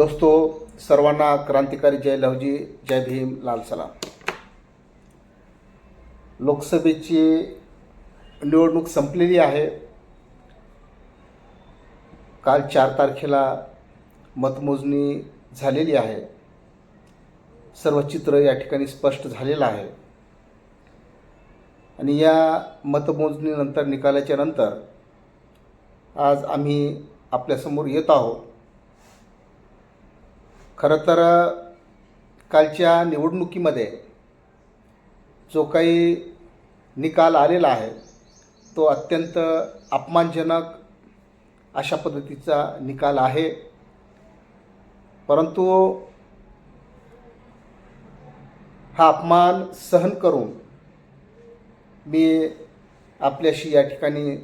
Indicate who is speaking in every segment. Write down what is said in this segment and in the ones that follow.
Speaker 1: दोस्तो सर्वांना क्रांतिकारी जय लवजी जय भीम लाल सलाम. लोकसभेची निवडणूक संपलेली आहे. काल चार तारखेला मतमोजणी झालेली आहे. सर्व चित्र या ठिकाणी स्पष्ट झालेलं आहे. आणि या मतमोजणीनंतर निकालाच्या नंतर आज आम्ही आपल्यासमोर येत आहोत. खरं तर कालच्या निवडणुकीमध्ये जो काही निकाल आलेला आहे तो अत्यंत अपमानजनक अशा पद्धतीचा निकाल आहे. परंतु हा अपमान सहन करून मी आपल्याशी या ठिकाणी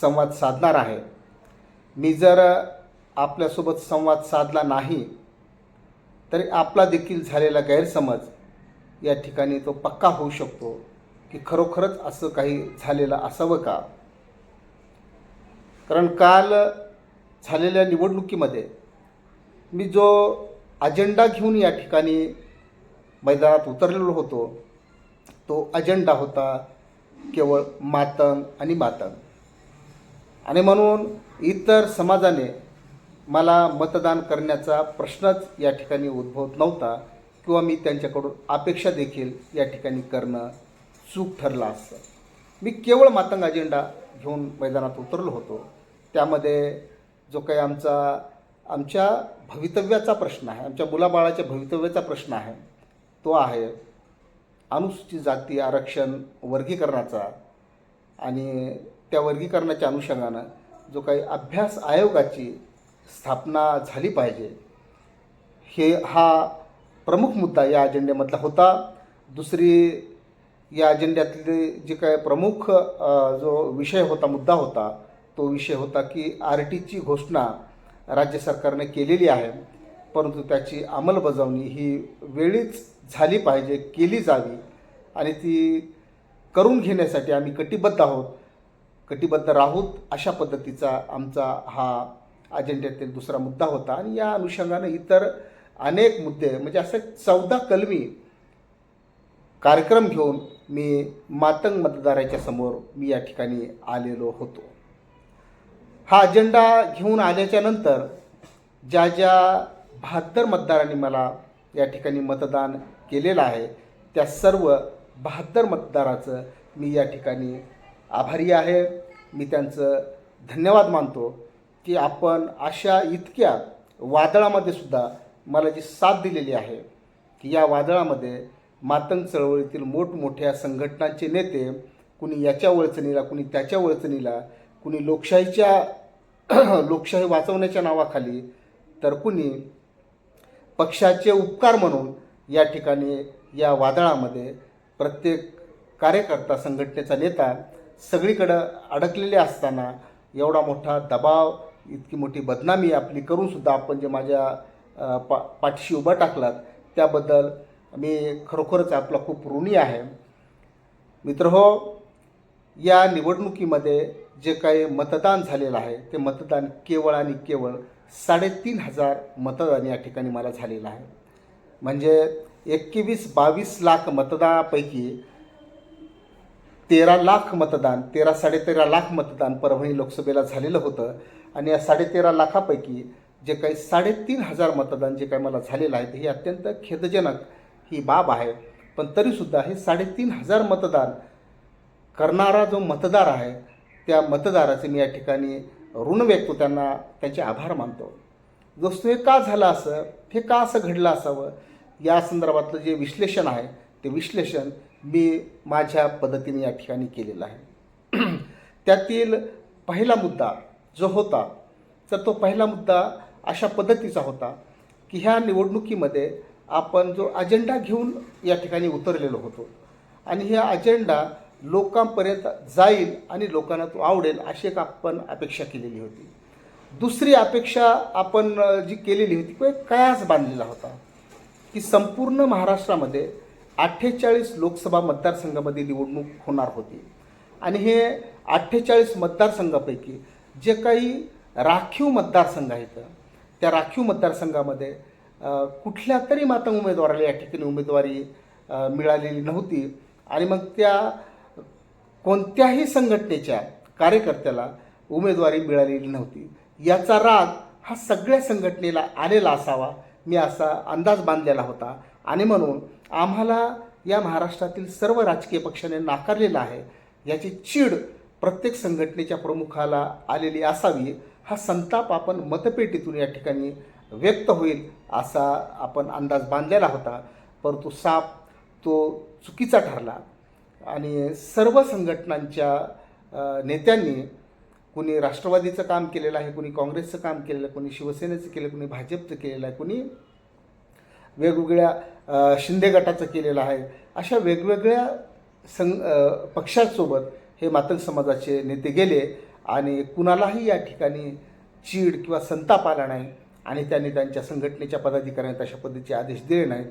Speaker 1: संवाद साधणार आहे. मी जर आपल्यासोबत संवाद साधला नाही तरी आपला देखील झालेला गैरसमज या ठिकाणी तो पक्का होऊ शकतो की खरोखरच असं काही झालेलं असावं का? कारण काल झालेल्या निवडणुकीमध्ये मी जो अजेंडा घेऊन या ठिकाणी मैदानात उतरलेलो होतो तो अजेंडा होता केवळ मातंग आणि मातंग. आणि म्हणून इतर समाजाने मला मतदान करण्याचा प्रश्नच या ठिकाणी उद्भवत नव्हता किंवा मी त्यांच्याकडून अपेक्षा देखील या ठिकाणी करणं चूक ठरलं असतं. मी केवळ मातंग अजेंडा घेऊन मैदानात उतरलो होतो. त्यामध्ये जो काही आमचा आमच्या भवितव्याचा प्रश्न आहे आमच्या मुलाबाळाच्या भवितव्याचा प्रश्न आहे तो आहे अनुसूचित जाती आरक्षण वर्गीकरणाचा आणि त्या वर्गीकरणाच्या अनुषंगानं जो काही अभ्यास आयोगाची स्थापना झाली पाहिजे. हे हा प्रमुख मुद्दा या अजेंड्यामधला होता. दुसरी या अजेंड्यातले जे काय प्रमुख जो विषय होता मुद्दा होता तो विषय होता की आर टीची घोषणा राज्य सरकारने केलेली आहे. परंतु त्याची अंमलबजावणी ही वेळीच झाली पाहिजे केली जावी. आणि ती करून घेण्यासाठी आम्ही कटिबद्ध आहोत. कटिबद्ध राहूत अशा पद्धतीचा आमचा हा अजेंड्यातील दुसरा मुद्दा होता. आणि या अनुषंगानं इतर अनेक मुद्दे म्हणजे असे चौदा कलमी कार्यक्रम घेऊन मी मातंग मतदाराच्या समोर मी या ठिकाणी आलेलो होतो. हा अजेंडा घेऊन आल्याच्यानंतर ज्या ज्या बहात्तर मतदारांनी मला या ठिकाणी मतदान केलेलं आहे त्या सर्व बहात्तर मतदाराचं मी या ठिकाणी आभारी आहे. मी त्यांचं धन्यवाद मानतो. की आपण अशा इतक्या वादळामध्ये सुद्धा मला जी साथ दिलेली आहे की या वादळामध्ये मातंग चळवळीतील मोठमोठ्या संघटनांचे नेते कुणी याच्या वळचणीला कुणी त्याच्या वळचणीला कुणी लोकशाहीच्या लोकशाही वाचवण्याच्या नावाखाली तर कुणी पक्षाचे उपकार म्हणून या ठिकाणी या वादळामध्ये प्रत्येक कार्यकर्ता संघटनेचा नेता सगळीकडं अडकलेले असताना एवढा मोठा दबाव इतकी मोठी बदनामी आपली करूनसुद्धा आपण जे माझ्या पा पाठीशी उभा टाकलात त्याबद्दल मी खरोखरच आपला खूप ऋणी आहे. मित्र हो या निवडणुकीमध्ये जे काही मतदान झालेलं आहे ते मतदान केवळ आणि केवळ साडेतीन हजार मतदान या ठिकाणी मला झालेलं आहे. म्हणजे एकवीस बावीस लाख मतदानापैकी तेरा लाख मतदान तेरा साडेतेरा लाख मतदान परभणी लोकसभेला झालेलं होतं. आणि या साडेतेरा लाखापैकी जे काही साडेतीन हजार मतदान जे काही मला झालेलं आहे हे अत्यंत खेदजनक ही बाब आहे. पण तरीसुद्धा हे साडेतीन हजार मतदान करणारा जो मतदार आहे त्या मतदाराचे मी या ठिकाणी ऋण व्यक्त त्यांना त्यांचे आभार मानतो. दोस्तो हे का झालं असं? हे का असं घडलं असावं? या संदर्भातलं जे विश्लेषण आहे ते विश्लेषण मी माझ्या पद्धतीने या ठिकाणी केलेलं आहे. त्यातील पहिला मुद्दा जो होता तर तो पहिला मुद्दा अशा पद्धतीचा होता की ह्या निवडणुकीमध्ये आपण जो अजेंडा घेऊन या ठिकाणी उतरलेलो होतो. आणि ह्या अजेंडा लोकांपर्यंत जाईल आणि लोकांना तो आवडेल अशी एक आपण अपेक्षा केलेली होती. दुसरी अपेक्षा आपण जी केलेली होती तो एक कयास बांधलेला होता की संपूर्ण महाराष्ट्रामध्ये अठ्ठेचाळीस लोकसभा मतदारसंघामध्ये निवडणूक होणार होती. आणि हे अठ्ठेचाळीस मतदारसंघापैकी जे काही राखीव मतदारसंघ आहेत त्या राखीव मतदारसंघामध्ये कुठल्या तरी मातंग उमेदवाराला या ठिकाणी उमेदवारी मिळालेली नव्हती आणि मग त्या कोणत्याही संघटनेच्या कार्यकर्त्याला उमेदवारी मिळालेली नव्हती. याचा राग हा सगळ्या संघटनेला आलेला असावा मी असा अंदाज बांधलेला होता. आणि म्हणून आम्हाला या महाराष्ट्रातील सर्व राजकीय पक्षाने नाकारलेला आहे. याची चीड प्रत्येक संघटनेच्या प्रमुखाला आलेली असावी हा संताप आपण मतपेटीतून या ठिकाणी व्यक्त होईल असा आपण अंदाज बांधलेला होता. परंतु साप तो चुकीचा ठरला आणि सर्व संघटनांच्या नेत्यांनी कुणी राष्ट्रवादीचं काम केलेलं आहे कुणी काँग्रेसचं काम केलेलं आहे कुणी शिवसेनेचं केलं कुणी भाजपचं केलेलं आहे कुणी वेगवेगळ्या शिंदे गटाचं केलेलं आहे अशा वेगवेगळ्या सं पक्षांसोबत हे मातंग समाजाचे नेते गेले आणि कुणालाही या ठिकाणी चीड किंवा संताप आला नाही आणि त्यांनी त्यांच्या संघटनेच्या पदाधिकाऱ्यांनी तशा पद्धतीचे आदेश दिले नाहीत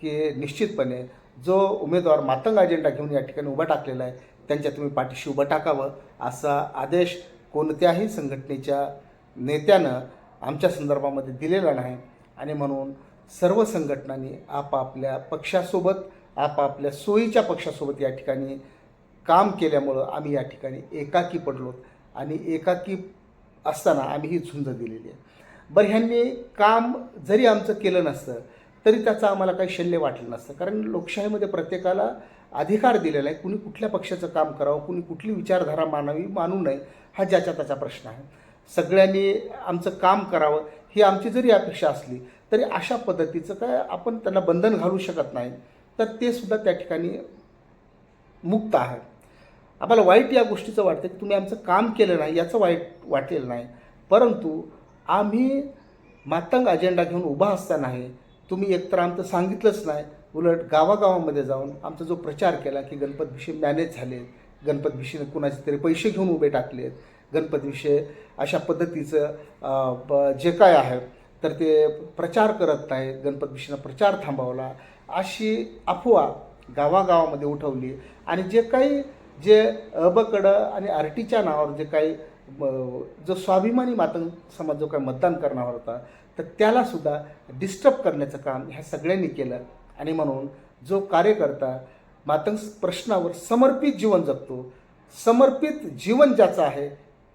Speaker 1: की निश्चितपणे जो उमेदवार मातंग अजेंडा घेऊन या ठिकाणी उभा टाकलेला आहे त्यांच्या तुम्ही पाठीशी उभं टाकावं असा आदेश कोणत्याही संघटनेच्या नेत्यानं आमच्या संदर्भामध्ये दिलेला नाही. आणि म्हणून सर्व संघटनांनी आपापल्या पक्षासोबत आपापल्या सोयीच्या पक्षासोबत या ठिकाणी काम केल्यामुळं आम्ही या ठिकाणी एकाकी पडलो आणि एकाकी असताना आम्ही ही झुंज दिलेली आहे. बरं ह्यांनी काम जरी आमचं केलं नसतं तरी त्याचं आम्हाला काही शल्य वाटलं नसतं. कारण लोकशाहीमध्ये प्रत्येकाला अधिकार दिलेला आहे कुणी कुठल्या पक्षाचं काम करावं कुणी कुठली विचारधारा मानावी मानू नये हा ज्याच्या त्याचा प्रश्न आहे. सगळ्यांनी आमचं काम करावं ही आमची जरी अपेक्षा असली तरी अशा पद्धतीचं काय आपण त्यांना बंधन घालू शकत नाही. तर ते सुद्धा त्या ठिकाणी मुक्त आहे आम्हाला वाईट या गोष्टीचं वाटतं की तुम्ही आमचं काम केलं नाही याचं वाईट वाटलेलं नाही. परंतु आम्ही मातंग अजेंडा घेऊन उभा असतानाही तुम्ही एकतर आमचं सांगितलंच नाही उलट गावागावामध्ये जाऊन आमचा जो प्रचार केला की गणपत विषय मॅनेज झाले गणपत विषयीने कुणाचे तरी पैसे घेऊन उभे टाकलेत गणपत विषय अशा पद्धतीचं जे काय आहे तर ते प्रचार करत नाहीत गणपत विषयीनं प्रचार थांबवला अशी अफवा गावागावामध्ये उठवली. आणि जे काही जे अबकडं आणि आरटीच्या नावावर जे काही म- जो स्वाभिमानी मातंग समाज जो काही मतदान करणार होता तर त्यालासुद्धा डिस्टर्ब करण्याचं काम ह्या सगळ्यांनी केलं. आणि म्हणून जो कार्यकर्ता मातंग प्रश्नावर समर्पित जीवन जगतो समर्पित जीवन ज्याचं आहे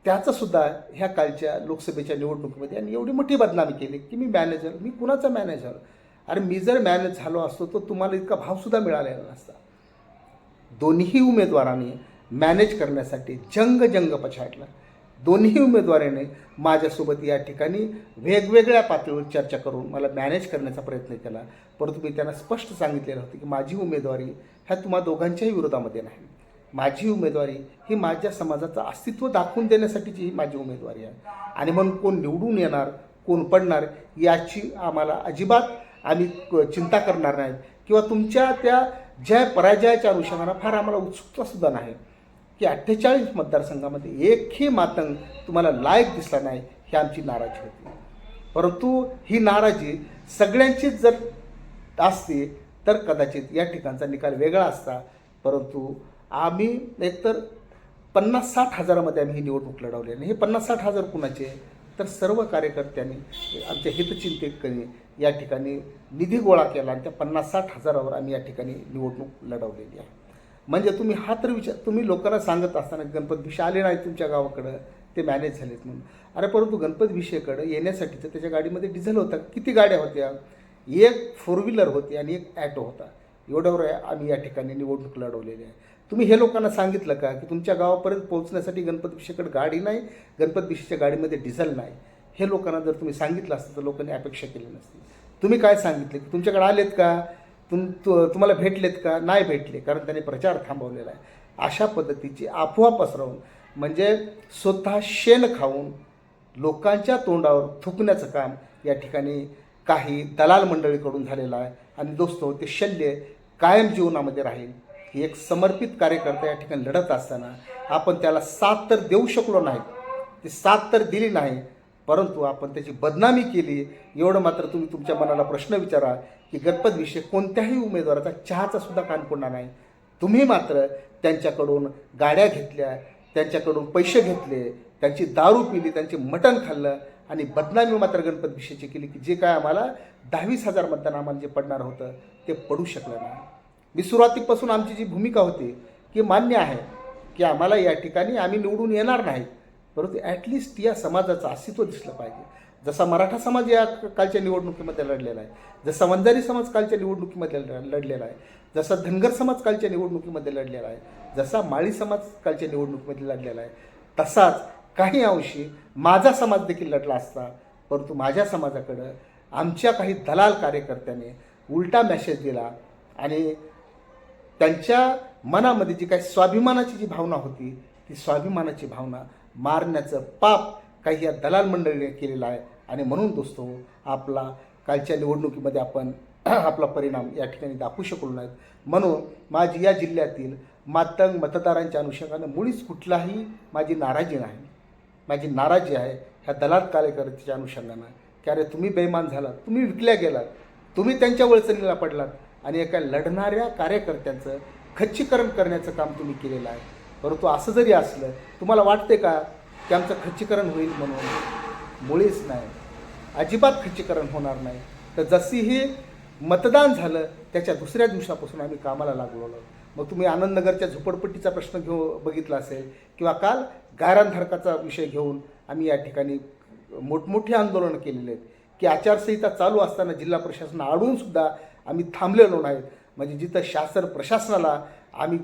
Speaker 1: त्याचंसुद्धा ह्या कालच्या लोकसभेच्या निवडणुकीमध्ये आणि एवढी मोठी बदनामी केली की मी मॅनेजर मी कुणाचा मॅनेजर अरे मी जर मॅनेज झालो असतो तर तुम्हाला इतका भावसुद्धा मिळालेला नसता. दोन्ही उमेदवारांनी मॅनेज करण्यासाठी जंग जंग पछाडला. दोन्ही उमेदवाराने माझ्यासोबत या ठिकाणी वेगवेगळ्या पातळीवर चर्चा करून मला मॅनेज करण्याचा प्रयत्न केला. परंतु मी त्यांना स्पष्ट सांगितलेलं होतं की माझी उमेदवारी ह्या तुम्हा दोघांच्याही विरोधामध्ये नाही. माझी उमेदवारी ही माझ्या समाजाचं अस्तित्व दाखवून देण्यासाठीची ही माझी उमेदवारी आहे. आणि म्हणून कोण निवडून येणार कोण पडणार याची आम्हाला अजिबात आम्ही चिंता करणार नाहीत. किंवा तुमच्या त्या जय पराजयाच्या अनुषंगानं फार आम्हाला उत्सुकतासुद्धा नाही. की अठ्ठेचाळीस मतदारसंघामध्ये एकही मातंग तुम्हाला लायक दिसला नाही ही आमची नाराजी होती. परंतु ही नाराजी सगळ्यांचीच जर असती तर कदाचित या ठिकाणचा निकाल वेगळा असता. परंतु आम्ही एकतर पन्नास साठ हजारामध्ये आम्ही ही निवडणूक लढवली आणि हे पन्नास साठ हजार कुणाचे? तर सर्व कार्यकर्त्यांनी आमच्या हितचिंतकांनी या ठिकाणी निधी गोळा केला आणि त्या पन्नास साठ हजारावर आम्ही या ठिकाणी निवडणूक लढवलेली आहे. म्हणजे तुम्ही हा तर विचार तुम्ही लोकांना सांगत असताना गणपत विषय आले नाही तुमच्या गावाकडं ते मॅनेज झालेत म्हणून. अरे परंतु गणपत विषयकडं येण्यासाठीचं त्याच्या गाडीमध्ये डिझेल होता. किती गाड्या होत्या? एक फोर व्हीलर होती आणि एक ॲटो होता. एवढ्यावर आम्ही या ठिकाणी निवडणूक लढवलेली आहे. तुम्ही हे लोकांना सांगितलं का की तुमच्या गावापर्यंत पोहोचण्यासाठी गणपत विषयकडे गाडी नाही गणपत विषयच्या गाडीमध्ये डिझेल नाही? हे लोकांना जर तुम्ही सांगितलं असतं तर लोकांनी अपेक्षा केली नसती. तुम्ही काय सांगितले? की तुमच्याकडे आलेत का? तुम तु तुम्हाला भेटलेत का? नाही भेटले कारण त्यांनी प्रचार थांबवलेला आहे. अशा पद्धतीची अफवा पसरवून म्हणजे स्वतः शेण खाऊन लोकांच्या तोंडावर थुकण्याचं काम या ठिकाणी काही दलाल मंडळीकडून झालेलं आहे. आणि दोस्तो ते शल्य कायम जीवनामध्ये राहील. एक समर्पित कार्यकर्ता या ठिकाणी लढत असताना आपण त्याला साथ तर देऊ शकलो नाही. ती साथ तर दिली नाही परंतु आपण त्याची बदनामी केली. एवढं मात्र तुम्ही तुमच्या मनाला प्रश्न विचारा की गणपत विषय कोणत्याही उमेदवाराचा चहाचा सुद्धा कान पडणार नाही. तुम्ही मात्र त्यांच्याकडून गाड्या घेतल्या त्यांच्याकडून पैसे घेतले त्यांची दारू पिली त्यांचे मटण खाल्लं आणि बदनामी मात्र गणपत विषयची केली की जे काय आम्हाला दहावीस हजार मतदान आम्हाला जे पडणार होतं ते पडू शकलं नाही. मी सुरुवातीपासून आमची जी भूमिका होती की मान्य आहे की आम्हाला या ठिकाणी आम्ही निवडून येणार नाही. परंतु ॲटलिस्ट या समाजाचं अस्तित्व दिसलं पाहिजे. जसा मराठा समाज या कालच्या निवडणुकीमध्ये लढलेला आहे जसा वंजारी समाज कालच्या निवडणुकीमध्ये लढ- लढलेला आहे जसा धनगर समाज कालच्या निवडणुकीमध्ये लढलेला आहे जसा माळी समाज कालच्या निवडणुकीमध्ये लढलेला आहे तसाच काही अंशी माझा समाज देखील लढला असता. परंतु माझ्या समाजाकडं आमच्या काही दलाल कार्यकर्त्याने उलटा मॅसेज दिला आणि त्यांच्या मनामध्ये जी काही स्वाभिमानाची जी भावना होती ती स्वाभिमानाची भावना मारण्याचं पाप काही या दलाल मंडळीने केलेलं आहे. आणि म्हणून दोस्तो आपला कालच्या निवडणुकीमध्ये आपण आपला परिणाम या ठिकाणी दाखवू शकलो नाहीत. म्हणून माझी या जिल्ह्यातील मातंग मतदारांच्या अनुषंगानं मुळीच कुठलाही माझी नाराजी नाही. माझी नाराजी आहे ह्या दलाल कार्यकर्त्याच्या अनुषंगानं. की अरे तुम्ही बेमान झालात तुम्ही विकल्या गेलात तुम्ही त्यांच्या वळचणीला पडलात. आणि एका लढणाऱ्या कार्यकर्त्यांचं खच्चीकरण करण्याचं काम तुम्ही केलेलं आहे. परंतु असं जरी असलं तुम्हाला वाटते का की आमचं खच्चीकरण होईल म्हणून? मुळीच नाही. अजिबात खच्चीकरण होणार नाही. तर जशीही मतदान झालं त्याच्या दुसऱ्या दिवसापासून आम्ही कामाला लागलो मग तुम्ही आनंदनगरच्या झोपडपट्टीचा प्रश्न घेऊ बघितला असेल किंवा काल गायरानधारकाचा विषय घेऊन आम्ही या ठिकाणी मोठमोठी आंदोलनं केलेली आहेत. की आचारसंहिता चालू असताना जिल्हा प्रशासन आडूनसुद्धा आम्ही थांबलेलो नाहीत. म्हणजे जिथं शासन प्रशासनाला आम्ही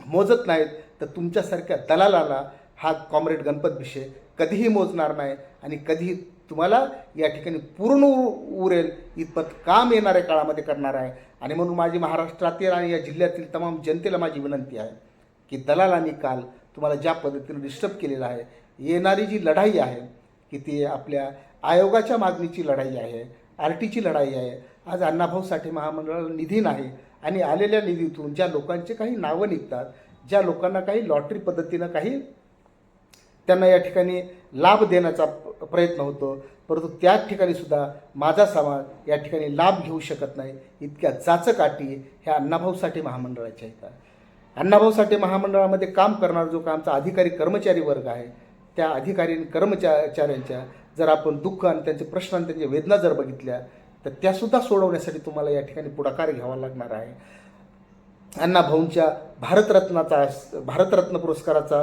Speaker 1: मोजत नाहीत तर तुमच्यासारख्या दलालाला हा कॉम्रेड गणपत विषय कधीही मोजणार नाही आणि कधीही तुम्हाला या ठिकाणी पूर्ण उ- उरेल इतपत काम येणाऱ्या काळामध्ये करणार आहे. आणि म्हणून माझी महाराष्ट्रातील आणि या जिल्ह्यातील तमाम जनतेला माझी विनंती आहे की दलालांनी काल तुम्हाला ज्या पद्धतीने डिस्टर्ब केलेलं आहे येणारी जी लढाई आहे की ती आपल्या आयोगाच्या मागणीची लढाई आहे आर टीची लढाई आहे आज अण्णाभाऊ साठे महामंडळाला निधी नाही आणि आलेल्या निधीतून ज्या लोकांचे काही नावं निघतात ज्या लोकांना काही लॉटरी पद्धतीनं काही त्यांना या ठिकाणी लाभ देण्याचा प्रयत्न होतो परंतु त्याच ठिकाणी सुद्धा माझा समाज या ठिकाणी लाभ घेऊ शकत नाही. इतक्या जाचकाठी ह्या अण्णाभाऊ साठे महामंडळाच्या आहेत अण्णाभाऊ साठे महामंडळामध्ये काम करणारा जो का आमचा अधिकारी कर्मचारी वर्ग आहे त्या अधिकारी कर्मचाऱ्यांच्या जर आपण दुःख आणि त्यांचे प्रश्न आणि त्यांच्या वेदना जर बघितल्या तर त्यासुद्धा सोडवण्यासाठी तुम्हाला या ठिकाणी पुढाकार घ्यावा लागणार आहे. अण्णा भाऊंच्या भारतरत्नाचा भारतरत्न पुरस्काराचा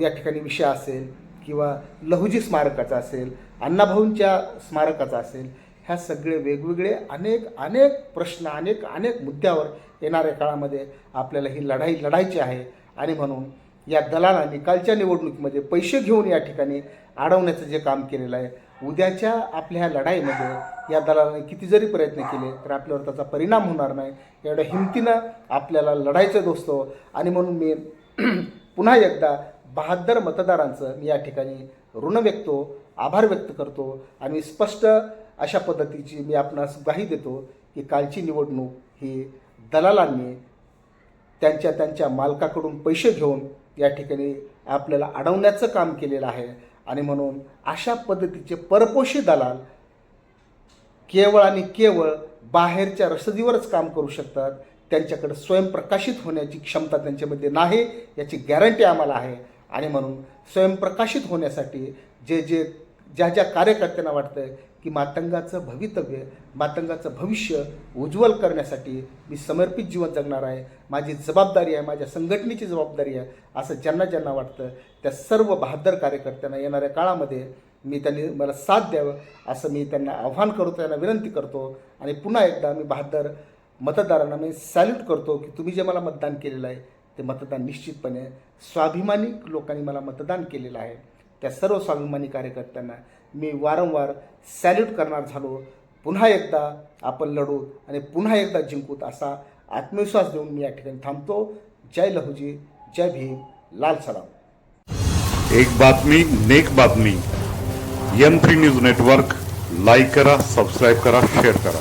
Speaker 1: या ठिकाणी विषय असेल किंवा लहुजी स्मारकाचा असेल अण्णाभाऊंच्या स्मारकाचा असेल ह्या सगळे वेगवेगळे अनेक अनेक प्रश्न अनेक अनेक मुद्द्यावर येणाऱ्या काळामध्ये आपल्याला ही लढाई लढायची आहे. आणि म्हणून या दलालांनी कालच्या निवडणुकीमध्ये पैसे घेऊन या ठिकाणी अडवण्याचं जे काम केलेलं आहे उद्याच्या आपल्या ह्या लढाईमध्ये या दलाने किती जरी प्रयत्न केले तर आपल्यावर त्याचा परिणाम होणार नाही. एवढ्या हिमतीनं आपल्याला लढायचं दोस्तो. आणि म्हणून मी पुन्हा एकदा बहात्तर मतदारांचं मी या ठिकाणी ऋण व्यक्तो आभार व्यक्त करतो. आणि स्पष्ट अशा पद्धतीची मी आपणास ग्वाही देतो की कालची निवडणूक ही दलालांनी त्यांच्या त्यांच्या मालकाकडून पैसे घेऊन या ठिकाणी आपल्याला अडवण्याचं काम केलेलं आहे. आणि म्हणून अशा पद्धतीचे परपोषी दलाल केवळ आणि केवळ बाहेरच्या रसदीवरच काम करू शकतात. त्यांच्याकडे स्वयंप्रकाशित होण्याची क्षमता त्यांच्यामध्ये नाही याची गॅरंटी आम्हाला आहे. आणि म्हणून स्वयंप्रकाशित होण्यासाठी जे जे ज्या ज्या कार्यकर्त्यांना वाटतं की मातंगाचं भवितव्य मातंगाचं भविष्य उज्ज्वल करण्यासाठी मी समर्पित जीवन जगणार आहे माझी जबाबदारी आहे माझ्या संघटनेची जबाबदारी आहे असं ज्यांना ज्यांना वाटतं त्या सर्व बहादर कार्यकर्त्यांना येणाऱ्या काळामध्ये मी त्यांनी मला साथ द्यावं असं मी त्यांना आव्हान करतो त्यांना विनंती करतो. आणि पुन्हा एकदा मी बहादर मतदारांना मी सॅल्यूट करतो की तुम्ही जे मला मतदान केलेलं आहे ते मतदान निश्चितपणे स्वाभिमानी लोकांनी मला मतदान केलेलं आहे. त्या सर्व स्वाभिमानी कार्यकर्त्यांना मी वारंवार सॅल्यूट करणार झालो. पुन्हा एकदा आपण लढू आणि पुन्हा एकदा जिंकूत असा आत्मविश्वास देऊन मी या ठिकाणी थांबतो. जय लहुजी जय भीम लाल सलाम.
Speaker 2: एक बातमी नेक बातमी. यंत्री थ्री न्यूज नेटवर्क लाईक करा सबस्क्राईब करा शेअर करा.